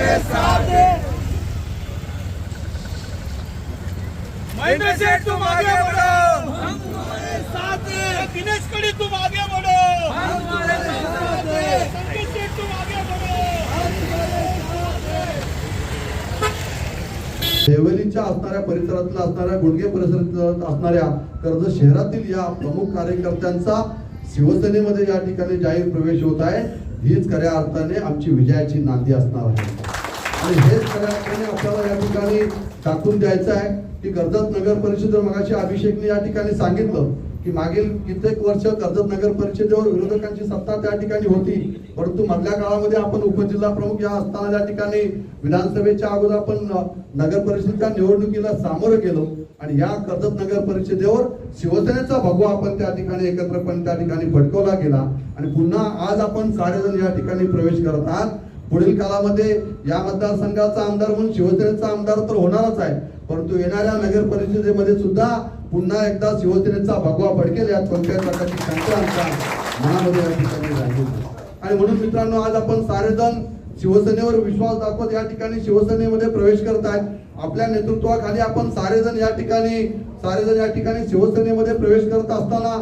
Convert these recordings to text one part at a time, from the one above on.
आगे तुम आगे बढ़ो हम तुम्हारे साथ हैं दिनेश कड़ी तुम आगे बढ़ो हम तुम्हारे साथ हैं सेठ तुम आगे बढ़ो देवलीच्या असणाऱ्या परिसरातल्या असणाऱ्या गुडगे परिसरात असणाऱ्या कर्जत शहरातील या प्रमुख कार्यकर्त्यांचा शिवसेनेमध्ये या ठिकाणी जाहीर प्रवेश होत आहे. हीच खऱ्या अर्थाने आमची विजयाची नांदी असणार आहे. आणि हेच खऱ्या आपल्याला या ठिकाणी दाखवून द्यायचं आहे की कर्जत नगर परिषद मगाशी अभिषेकने या ठिकाणी सांगितलं की मागील कित्येक वर्ष कर्जत नगर परिषदेवर विरोधकांची सत्ता त्या ठिकाणी होती. परंतु मधल्या काळामध्ये आपण उपजिल्हा प्रमुख या असताना त्या ठिकाणी विधानसभेच्या अगोदर आपण नगर परिषदेच्या निवडणुकीला सामोरं गेलो आणि या कर्जत नगर परिषदेवर शिवसेनेचा भगवा आपण त्या ठिकाणी एकत्रपणे त्या ठिकाणी फडकवला गेला. आणि पुन्हा आज आपण सारेजण या ठिकाणी प्रवेश करत आहात. पुढील काळामध्ये या मतदारसंघाचा आमदार म्हणून शिवसेनेचा आमदार तर होणारच आहे. परंतु येणाऱ्या नगर परिषदेमध्ये सुद्धा पुन्हा एकदा शिवसेनेचा भगवा भडकेल यात कोणत्याही प्रकारची शंका आमच्या मनामध्ये या ठिकाणी राहिली आणि म्हणून मित्रांनो आज आपण सारेजण शिवसेनेवर विश्वास दाखवत या ठिकाणी शिवसेनेमध्ये प्रवेश करत आहेत. आपल्या नेतृत्वाखाली आपण सारेजण या ठिकाणी सारेजण या ठिकाणी शिवसेनेमध्ये प्रवेश करत असताना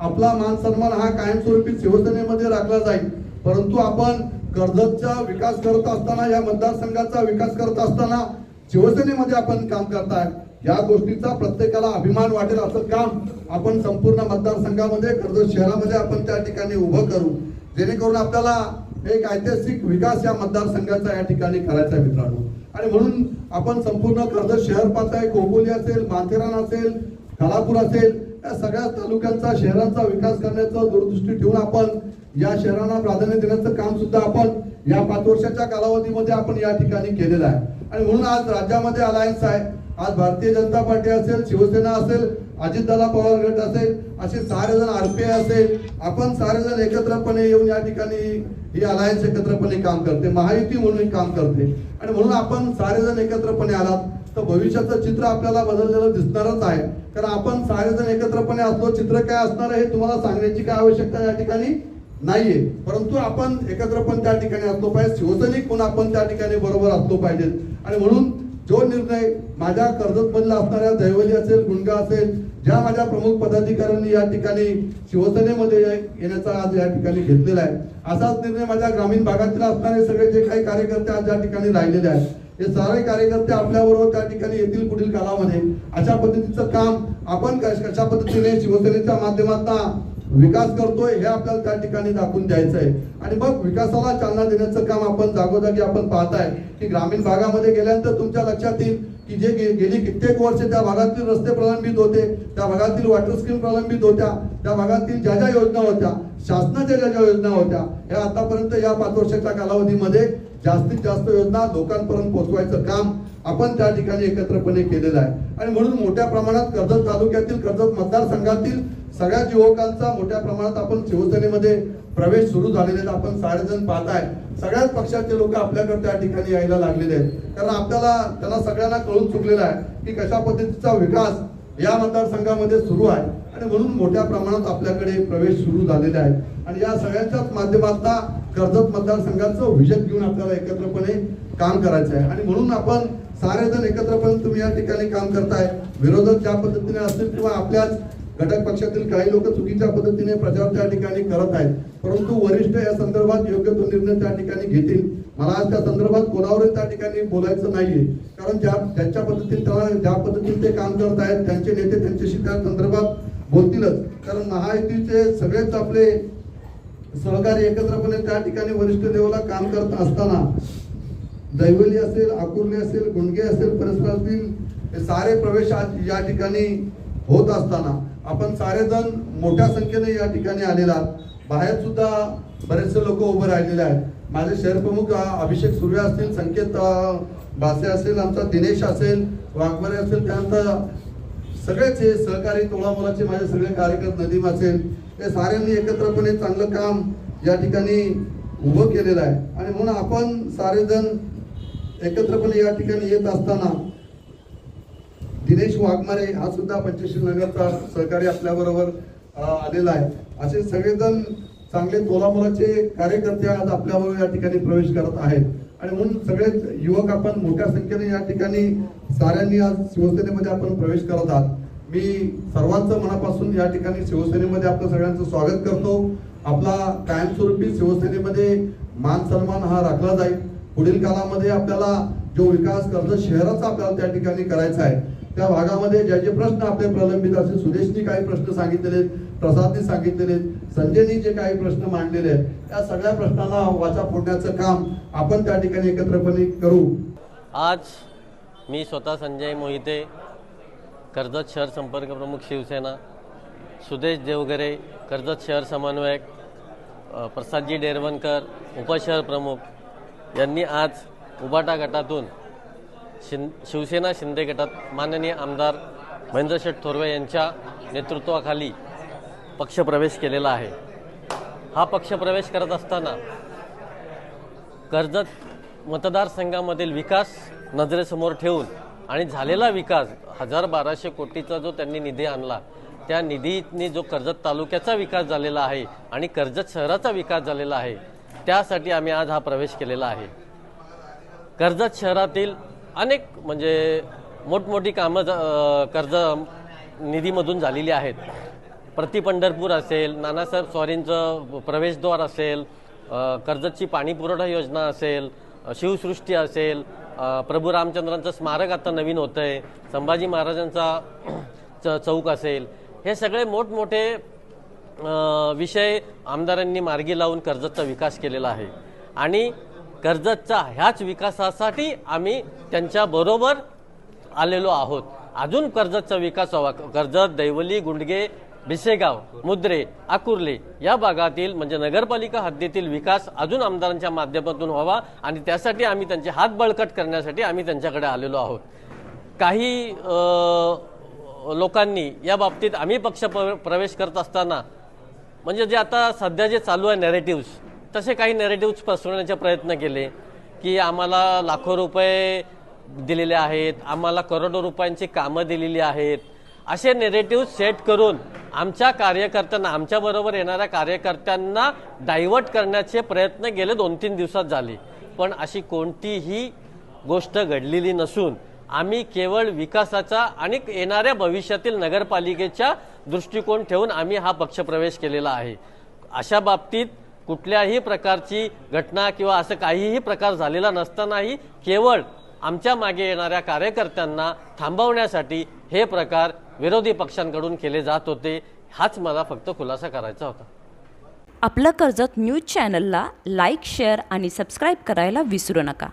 आपला मान सन्मान हा कायमस्वरूपी शिवसेनेमध्ये राखला जाईल. परंतु आपण कर्जतचा विकास करत असताना या मतदारसंघाचा विकास करत असताना शिवसेनेमध्ये आपण काम करताय. या गोष्टीचा प्रत्येकाला अभिमान वाटेल असं काम आपण संपूर्ण मतदारसंघामध्ये कर्जत शहरामध्ये आपण त्या ठिकाणी उभं करू. जेणेकरून आपल्याला एक ऐतिहासिक विकास या मतदारसंघाचा या ठिकाणी करायचा आहे मित्रांनो. आणि म्हणून आपण संपूर्ण कर्जत शहर पाहताय खोपोली असेल माथेरान असेल खालापूर असेल या सगळ्या तालुक्यांचा शहरांचा विकास करण्याचं दूरदृष्टी ठेवून आपण या शहरांना प्राधान्य देण्याचं काम सुद्धा आपण या पाच वर्षाच्या कालावधीमध्ये आपण या ठिकाणी केलेलं आहे. आणि म्हणून आज राज्यामध्ये अलायन्स आहे. आज भारतीय जनता पार्टी असेल शिवसेना असेल अजितदादा पवार गट असेल असे सारे जण आरपीआय असेल आपण सारे जण एकत्रपणे येऊन या ठिकाणी ही अलायन्स एकत्रपणे काम करते महायुती म्हणून काम करते. आणि म्हणून आपण सारे जण एकत्रपणे आलात तर भविष्याचं चित्र आपल्याला बदललेलं दिसणारच आहे. कारण आपण सारे जण एकत्रपणे असलो चित्र काय असणार आहे हे तुम्हाला सांगण्याची काय आवश्यकता या ठिकाणी नाहीये. परंतु आपण एकत्र पण त्या ठिकाणी असलो पाहिजे. शिवसैनिक म्हणून आपण त्या ठिकाणी बरोबर असलो पाहिजे. आणि म्हणून जो निर्णय माझ्या कर्जतमधला असणाऱ्या दैवली असेल गुणगा असेल ज्या माझ्या प्रमुख पदाधिकाऱ्यांनी या ठिकाणी शिवसेनेमध्ये येण्याचा आज या ठिकाणी घेतलेला आहे असाच निर्णय माझ्या ग्रामीण भागातील असणारे सगळे जे काही कार्यकर्ते आज या ठिकाणी राहिलेले आहेत हे सारे कार्यकर्ते आपल्याबरोबर त्या ठिकाणी येतील पुढील काळामध्ये अशा पद्धतीचं काम आपण कशा पद्धतीने शिवसेनेच्या माध्यमातून विकास करतोय हे आपल्याला त्या ठिकाणी दाखवून द्यायचं आहे आणि मग विकासाला चालना देण्याचं काम आपण जागोजागी आपण पाहताय की ग्रामीण भागामध्ये गेल्यानंतर तुमच्या लक्षात येईल की जे गे- गेली कित्येक वर्ष त्या भागातील रस्ते प्रलंबित होते त्या भागातील वॉटर स्कीम प्रलंबित होत्या त्या भागातील ज्या ज्या योजना होत्या शासनाच्या ज्या ज्या योजना होत्या या आतापर्यंत या पाच वर्षाच्या कालावधीमध्ये जास्तीत जास्त योजना लोकांपर्यंत पोहोचवायचं काम आपण त्या ठिकाणी एकत्रपणे केलेलं आहे. आणि म्हणून मोठ्या प्रमाणात कर्जत तालुक्यातील कर्जत मतदारसंघातील सगळ्याच युवकांचा मोठ्या प्रमाणात आपण शिवसेनेमध्ये प्रवेश सुरू झालेले आहेत आपण साडेजण पाहताय. सगळ्याच पक्षाचे लोक आपल्याकडे त्या ठिकाणी यायला लागलेले आहेत. कारण आपल्याला त्यांना सगळ्यांना कळून चुकलेलं आहे की कशा पद्धतीचा विकास या मतदारसंघामध्ये सुरू आहे. आणि म्हणून मोठ्या प्रमाणात आपल्याकडे प्रवेश सुरू झालेले आहेत आणि या सगळ्यांच्याच माध्यमातून कर्जत मतदारसंघाचं विजन घेऊन आपल्याला एकत्रपणे काम करायचं आहे. आणि म्हणून आपण सारे जण एकत्रपणे तुम्ही या ठिकाणी काम करताय. विरोधक ज्या पद्धतीने असतील किंवा आपल्याच घटक पक्षातील काही लोक चुकीच्या पद्धतीने प्रचार त्या ठिकाणी करत आहेत. परंतु वरिष्ठ या संदर्भात योग्य तो निर्णय त्या ठिकाणी घेतील. मला आज त्या संदर्भात कोणावरही त्या ठिकाणी बोलायचं नाहीये. कारण ज्या त्यांच्या पद्धतीने त्याला ज्या पद्धतीने ते काम करत आहेत त्यांचे नेते त्यांच्याशी त्या संदर्भात बोलतीलच. कारण महायुतीचे सगळेच आपले सहकारी एकत्रपणे त्या ठिकाणी वरिष्ठ लेवलला काम करत असताना दैवली असेल आकुर्ली असेल गुंडगे असेल परिसरातील हे सारे प्रवेश आज या ठिकाणी होत असताना आपण सारेजण मोठ्या संख्येने या ठिकाणी आलेला आहात. बाहेर सुद्धा बरेचसे लोक उभे राहिलेले आहेत माझे शहर प्रमुख अभिषेक सुर्वे असतील संकेत अ, बासे असेल आमचा दिनेश असेल वाघमारे असेल त्यानंतर सगळेच हे सहकारी तोळामोलाचे माझे सगळे कार्यकर्ते नदीम असेल हे साऱ्यांनी एकत्रपणे चांगलं काम या ठिकाणी उभं केलेलं आहे आणि म्हणून आपण सारेजण एकत्रपणे या ठिकाणी येत असताना दिनेश वाघमारे हा सुद्धा पंचशील नगरचा सहकारी आपल्या बरोबर आलेला आहे. असे सगळेजण चांगले तोलामोलाचे कार्यकर्ते आज आपल्याबरोबर या ठिकाणी प्रवेश करत आहेत. आणि म्हणून सगळेच युवक आपण मोठ्या संख्येने या ठिकाणी साऱ्यांनी आज शिवसेनेमध्ये आपण प्रवेश करत आहात. मी सर्वांचं मनापासून या ठिकाणी शिवसेनेमध्ये आपलं सगळ्यांचं स्वागत करतो. आपला कायमस्वरूपी शिवसेनेमध्ये मान सन्मान हा राखला जाईल. पुढील काळामध्ये आपल्याला जो विकास कर्ज शहराचा आपल्याला त्या ठिकाणी करायचा आहे त्या भागामध्ये ज्याचे प्रश्न आपले प्रलंबित असेल सुरेशनी काही प्रश्न सांगितलेले प्रसादने सांगितलेले संजयनी जे काही प्रश्न मांडलेले आहेत त्या सगळ्या प्रश्नांना वाचा फोडण्याचं काम आपण त्या ठिकाणी एकत्रपणे करू. आज मी स्वतः संजय मोहिते कर्जत शहर संपर्क प्रमुख शिवसेना सुदेश देवगरे कर्जत शहर समन्वयक प्रसादजी डेरवणकर उपशहर प्रमुख यांनी आज उबाटा गटातून शिन शिवसेना शिंदे गटात माननीय आमदार महेंद्र शेठ थोरवे यांच्या नेतृत्वाखाली पक्षप्रवेश केलेला आहे. हा पक्षप्रवेश करत असताना कर्जत मतदारसंघामधील विकास नजरेसमोर ठेवून आणि झालेला विकास हजार बाराशे कोटीचा जो त्यांनी निधी आणला त्या निधीने जो कर्जत तालुक्याचा विकास झालेला आहे आणि कर्जत शहराचा विकास झालेला आहे त्यासाठी आम्ही आज हा प्रवेश केलेला आहे. कर्जत शहरातील अनेक म्हणजे मोठमोठी कामं ज- कर्ज निधीमधून झालेली आहेत. प्रति पंढरपूर असेल नानासाहेब स्वारींचं प्रवेशद्वार असेल कर्जतची पाणीपुरवठा योजना असेल शिवसृष्टी असेल प्रभू रामचंद्रांचं स्मारक आता नवीन होतं आहे संभाजी महाराजांचा च- चौक असेल. हे सगळे मोठमोठे विषय आमदारांनी मार्गी लावून कर्जतचा विकास केलेला आहे. आणि कर्जतच्या ह्याच विकासासाठी आम्ही त्यांच्या बरोबर आलेलो आहोत. अजून कर्जतचा विकास व्हावा कर्जत दैवली गुंडगे भिसेगाव मुद्रे आकुर्ले या भागातील म्हणजे नगरपालिका हद्दीतील विकास अजून आमदारांच्या माध्यमातून व्हावा आणि त्यासाठी आम्ही त्यांचे हात बळकट करण्यासाठी आम्ही त्यांच्याकडे आलेलो आहोत. काही लोकांनी या बाबतीत आम्ही पक्ष प्र- प्रवेश करत असताना म्हणजे जे आता सध्या जे चालू आहे नेरेटिव्स तसे काही नेरेटिव्स पसरवण्याचे प्रयत्न केले की आम्हाला लाखो रुपये दिलेले आहेत आम्हाला करोडो रुपयांची कामं दिलेली आहेत. असे नेरेटिव्ह सेट करून आमच्या कार्यकर्त्यांना आमच्याबरोबर येणाऱ्या कार्यकर्त्यांना डायव्हर्ट करण्याचे प्रयत्न गेले दोन तीन दिवसात झाले. पण अशी कोणतीही गोष्ट घडलेली नसून आम्ही केवळ विकासाचा आणि येणाऱ्या भविष्यातील नगरपालिकेच्या दृष्टिकोन ठेवून आम्ही हा पक्षप्रवेश केलेला आहे. अशा बाबतीत कुठल्याही प्रकारची घटना किंवा असं काहीही प्रकार झालेला नसतानाही केवळ आमच्या मागे येणाऱ्या कार्यकर्त्यांना थांबवण्यासाठी हे प्रकार विरोधी पक्षांकडून केले जात होते हाच मला फक्त खुलासा करायचा होता. आपलं कर्जत न्यूज चॅनलला लाईक शेअर आणि सबस्क्राईब करायला विसरू नका.